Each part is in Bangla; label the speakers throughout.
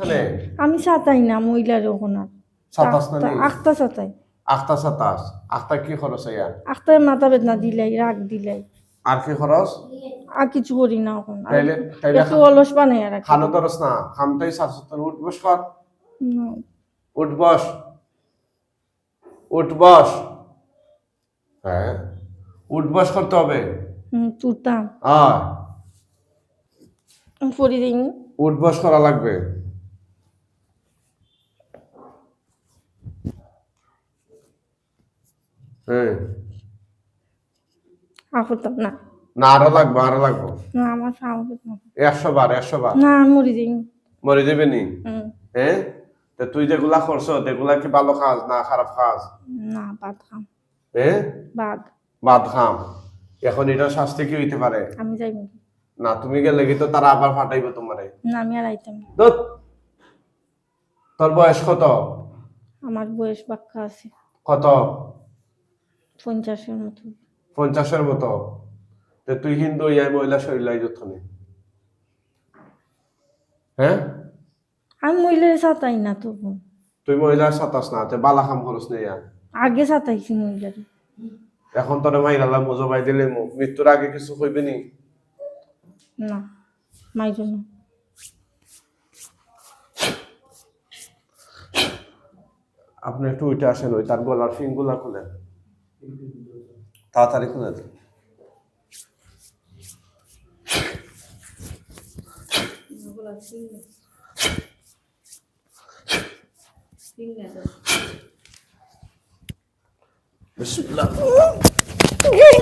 Speaker 1: তাহলে
Speaker 2: আমি সাতাই না মহিলার ওখানে
Speaker 1: সাতাশ না
Speaker 2: আখতা সাতাই।
Speaker 1: আখতা সাতাশ। আখতা কি খরচ
Speaker 2: আখতায় মাথা বেদনা দিলাই রাগ দিলাই।
Speaker 1: আর কি খরচ?
Speaker 2: আর কিছু করি না এখন। একটু অলস বানাই আর
Speaker 1: খানো দরস না। খানতেই সাতসত্তর উঠ বস কর উঠ বস। উঠ বস। হ্যাঁ? উঠ বস করতে হবে।
Speaker 2: তুরতাম। পরি দিই
Speaker 1: উঠ বস করা লাগবে। হ্যাঁ।
Speaker 2: আফতাম না।
Speaker 1: না আরও লাগবে আরও লাগবে।
Speaker 2: না আমার সাহস না।
Speaker 1: একশো বার একশো বার।
Speaker 2: না মরি দিই
Speaker 1: মরে যাবে নি? হ্যাঁ? তা তুই যেগুলা করছ এগুলা কি ভালো না খারাপ
Speaker 2: না বাদ খাম।
Speaker 1: হ্যাঁ?
Speaker 2: বাদ।
Speaker 1: বাদ খাম। এখন এটা শাস্তি কি হইতে পারে?
Speaker 2: আমি যাই
Speaker 1: না তুমি গেলে কি তো তারা আবার ফাটাইবে তোমারে।
Speaker 2: না আমি আর আইতাম।
Speaker 1: তোর বয়স কত?
Speaker 2: আমার বয়স বাক্কা আছে।
Speaker 1: কত?
Speaker 2: পঞ্চাশের মতো।
Speaker 1: পঞ্চাশের মতো? তে তুই হিন্দু ইয়াই মহিলা শরীলাই যথনে হ্যাঁ?
Speaker 2: আমি মহিলার সাতাই না তো।
Speaker 1: তুই মহিলা সাতাস না তে বালা খাম খরচ নেই
Speaker 2: আগে সাতাইছি মহিলার।
Speaker 1: এখন তোর মাইরালা মজো বাই দিলে মৃত্যুর আগে কিছু কইবে নি?
Speaker 2: না মাই জন্য
Speaker 1: আপনি একটু উঠে আসেন ওই তার গলার ফিংগুলা খুলেন। তাড়াতাড়ি খুলে দেন। বিসমিল্লাহ।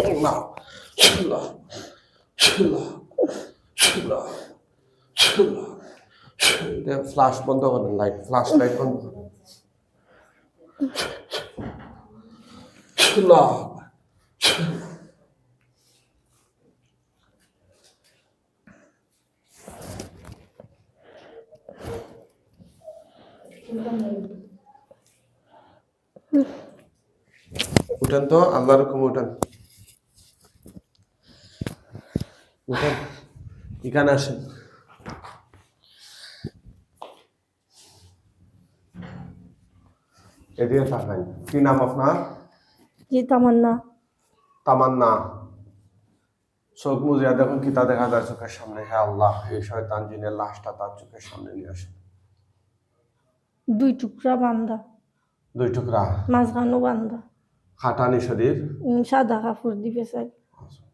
Speaker 1: আল্লাহ ফ্লাশ বন্ধ করেন লাইট ফ্লাশ লাইট বন্ধ করেন। আল্লাহ উঠেন তো আল্লাহর হুকুম উঠেন। উঠেন এখানে আসেন। এদিকে থাকেন কি নাম আপনার?
Speaker 2: যে তামান্না?
Speaker 1: তামান্না। চোখ মুজিয়া দেখুন কি তা দেখা যায় চোখের সামনে। হ্যাঁ আল্লাহ এই শয়তান জিনের লাশটা তার চোখের সামনে নিয়ে আসে।
Speaker 2: দুই টুকরা বান্ধা
Speaker 1: দুই টুকরা।
Speaker 2: মাঝখানো বান্ধা
Speaker 1: খাটানি শরীর।
Speaker 2: সাদা কাপড় দিবে চাই।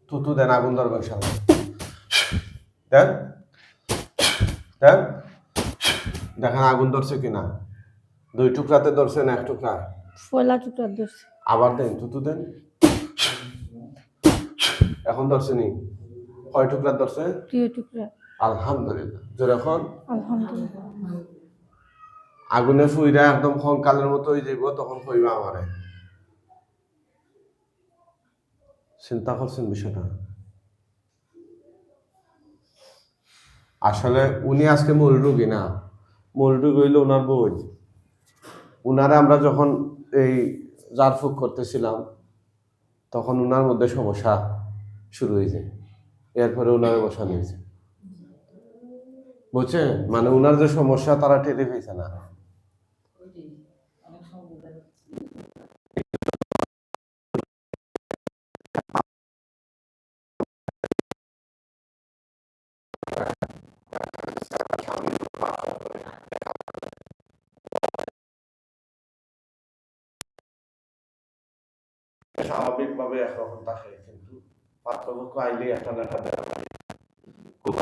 Speaker 1: তুতু দেন আগুন ধরবেন সামনে দেন। দেন। দেখেন আগুন ধরছে কিনা। দুই টুকরাতে ধরছে না এক টুকরা?
Speaker 2: পয়লা টুকরা ধরছে।
Speaker 1: আবার দেন তুতু দেন। এখন ধরছে নি? কয় টুকরা ধরছে?
Speaker 2: প্রিয় টুকরা।
Speaker 1: আলহামদুলিল্লাহ। যেরকম
Speaker 2: আলহামদুলিল্লাহ।
Speaker 1: আগুনে ফুইরা একদম কঙ্কালের মতো হয়ে যাইব তখন কইবা আমারে। চিন্তা করছেন বিষয়টা? আসলে উনি আজকে মূল রুগী না। মূল রুগী হইল ওনার বই উনারা আমরা যখন এই জারফুক করতেছিলাম, তখন ওনার মধ্যে সমস্যা শুরু হয়েছে এরপরে উনারে বসা নিয়েছে বুঝছেন মানে ওনার যে সমস্যা, তারা টেরে পেয়েছে না। স্বাভাবিকভাবে একরকম থাকে কিন্তু আইলে একটা একটা দেখা খুব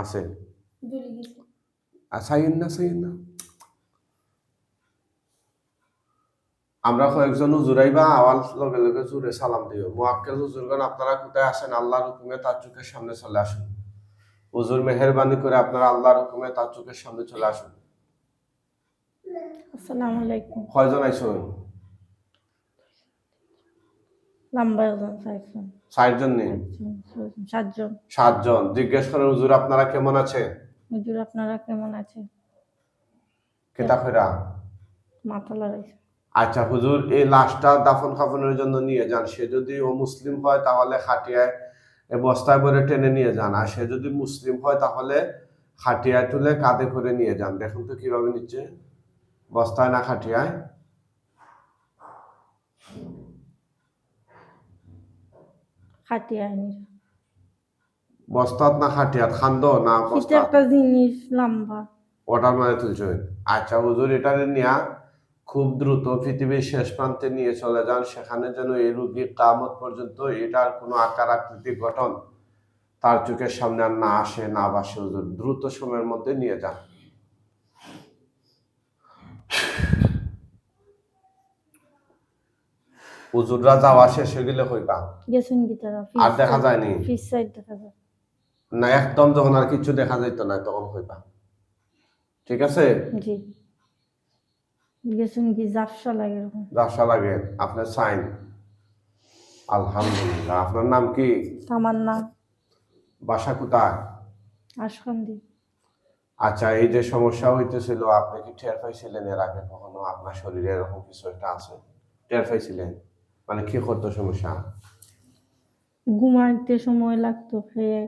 Speaker 1: আছে। না সাইন না? আমরা কয়েকজন হুজুরাইবা আওয়াল লগে লগে জুড়ে সালাম দিও। মুআক্কেল হুজুরগণ আপনারা কোথায় আসেন আল্লাহর হুকুমে তার চোখের সামনে চলে আসুন। হুজুর মেহেরবানি করে আপনারা আল্লাহর হুকুমে তার চোখের সামনে চলে আসুন।
Speaker 2: আলাইকুম।
Speaker 1: কয়জন আইসুন?
Speaker 2: লম্বা একজন
Speaker 1: ষাটজন নেই?
Speaker 2: সাতজন।
Speaker 1: সাতজন। জিজ্ঞেস করেন হুজুর আপনারা কেমন আছে?
Speaker 2: হুজুর আপনারা কেমন আছেন?
Speaker 1: কেতা খৈরা
Speaker 2: মাথা লড়াইছে
Speaker 1: আচ্ছা হুজুর এই লাশটা দাফন কাফনের জন্য নিয়ে যান। সে যদি ও মুসলিম হয় তাহলে খাটিয়ায় বস্তায় করে টেনে নিয়ে যান। আর সে যদি মুসলিম হয় তাহলে খাটিয়ায় তুলে কাঁধে করে নিয়ে যান। দেখুন তো কীভাবে নিচ্ছে। বস্তায় না খাটিয়ায়। বস্তাত না খাটিয়াত খান্দ না
Speaker 2: এটা
Speaker 1: বস্তা
Speaker 2: একটা জিনিস লম্বা।
Speaker 1: ওটার মানে তুলছেন আচ্ছা হুজুর এটারে নিয়া খুব দ্রুত পৃথিবীর শেষ প্রান্তে নিয়ে চলে যান। সেখানে যেন এই রুগী কামত পর্যন্ত এটার কোনো আকার আকৃতি গঠন তার চোখের সামনে আর না আসে না বাসে। হুজুর দ্রুত সময়ের মধ্যে নিয়ে যান। হুজুররা যাওয়া শেষ হয়ে গেলে
Speaker 2: গেছেন কি
Speaker 1: আর দেখা যায়নি?
Speaker 2: ফিস সাইড দেখা যায়।
Speaker 1: না একদম যখন আর কিছু দেখা যাইত না তখন হইবা ঠিক আছে?
Speaker 2: জি। গেছেন কি জাফসা লাগে এরকম?
Speaker 1: রাশা লাগে আপনার সাইন আলহামদুলিল্লাহ। আপনার নাম কি?
Speaker 2: তামান্না।
Speaker 1: বাসা কোথায়?
Speaker 2: আশকান্দি
Speaker 1: আচ্ছা এই যে সমস্যা হইতেছিল আপনি কি টের পাইছিলেন এর আগে কখনো? আপনার শরীরে এরকম কিছু একটা আছে? টের পাইছিলেন? মানে কি করতো সমস্যা?
Speaker 2: ঘুমাইতে সময় লাগতো খেয়ে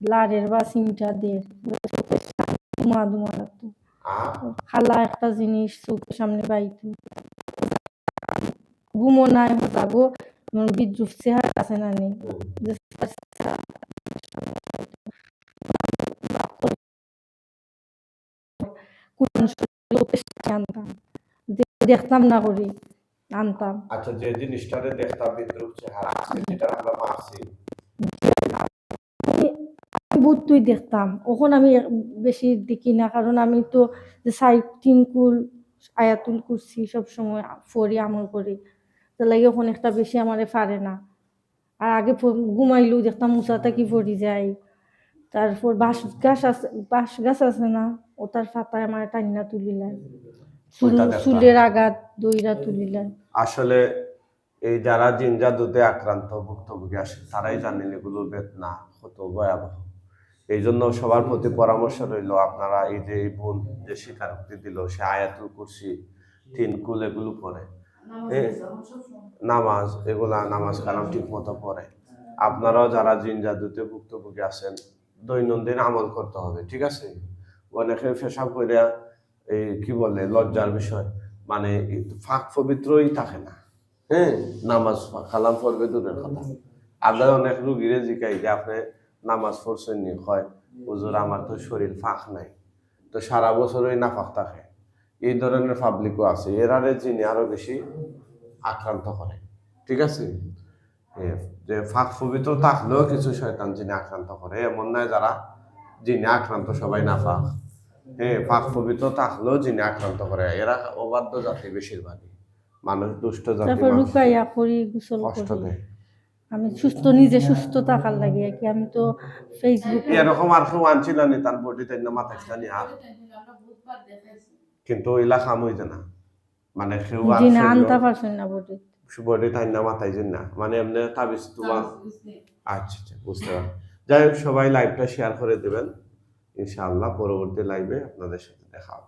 Speaker 2: লাড়ের বা সিমটা দিয়ে ধুমা ধুমা লাগতো। খালা একটা জিনিস চোখের সামনে পাইতো ঘুমো নাই হতাগো বিদ্রুপ চেহারা আছে না নেই। কোরআন আনতাম। দেখতাম না করি আনতাম।
Speaker 1: আচ্ছা যে জিনিসটারে দেখতাম বিদ্রুপ চেহারা যেটা আমরা মারছি।
Speaker 2: দেখতাম। ওখন আমি বেশি দেখি না কারণ আমি তো যে সাইড টিনকুল আয়াতুল কুরসি সব সময় ফরি আমল করি। তো লাগে ওখানে একটা বেশি আমারে পারে না। আর আগে ঘুমাইলেও দেখতাম মুসাটা কি পড়ি যায়। তারপর বাঁশ গাছ আছে বাঁশ গাছ আছে না ওটার ফাতায় আমার টান্না তুলিলাম চুল চুলের আঘাত দইরা তুলিলাম
Speaker 1: আসলে এই যারা জিন জাদুতে আক্রান্ত ভুক্তভোগী আসে তারাই জানেন এগুলো বেদনা কত ভয়াবহ। এই জন্য সবার প্রতি পরামর্শ রইল আপনারা এই যে এই বোন যে স্বীকারোক্তি দিল সে আয়াতুল কুরসি তিন কুল এগুলো পড়ে। নামাজ এগুলা নামাজ কালাম ঠিক মতো পড়ে। আপনারাও যারা জিন জাদুতে ভুক্তভোগী আছেন দৈনন্দিন আমল করতে হবে ঠিক আছে? অনেকে পেশাব করিয়া এই কি বলে লজ্জার বিষয় মানে ফাঁক পবিত্রই থাকে না হ্যাঁ? নামাজ কালাম পড়বে দূরের কথা। আমরা অনেক রুগীরে জিকাই যে আপনি নামাজ পড়ছেন নি হয় হুজুর আমার তো শরীর ফাঁক নাই। তো সারা বছরই না ফাঁক থাকে। এই ধরনের পাবলিকও আছে। এরারে যিনি আরও বেশি আক্রান্ত করে ঠিক আছে? এ, যে ফাঁক পবিত্র থাকলেও কিছু শয়তান যিনি আক্রান্ত করে এমন নয় যারা যিনি আক্রান্ত সবাই না ফাঁক হ্যাঁ ফাঁক পবিত্র থাকলেও যিনি আক্রান্ত করে এরা অবাধ্য জাতি বেশিরভাগই। মানুষ দুষ্ট জাতি
Speaker 2: রুকাইয়া করি গোসল
Speaker 1: কষ্ট দেয়।
Speaker 2: আমি সুস্থ নিজে সুস্থ থাকার লাগে কি। আমি তো ফেসবুক
Speaker 1: এরকম আর কেউ আনছিল নি তার বডি তাই না মাথা নি আর কিন্তু হইতে না। মানে কেউ
Speaker 2: আনতে পারছেন না বডি
Speaker 1: বডি তাই না মাথায় না। মানে এমনি তাবিজ তোমার আচ্ছা আচ্ছা বুঝতে পারলাম। যাই হোক সবাই লাইভটা শেয়ার করে দেবেন। ইনশাআল্লাহ পরবর্তী লাইভে আপনাদের সাথে দেখা হবে।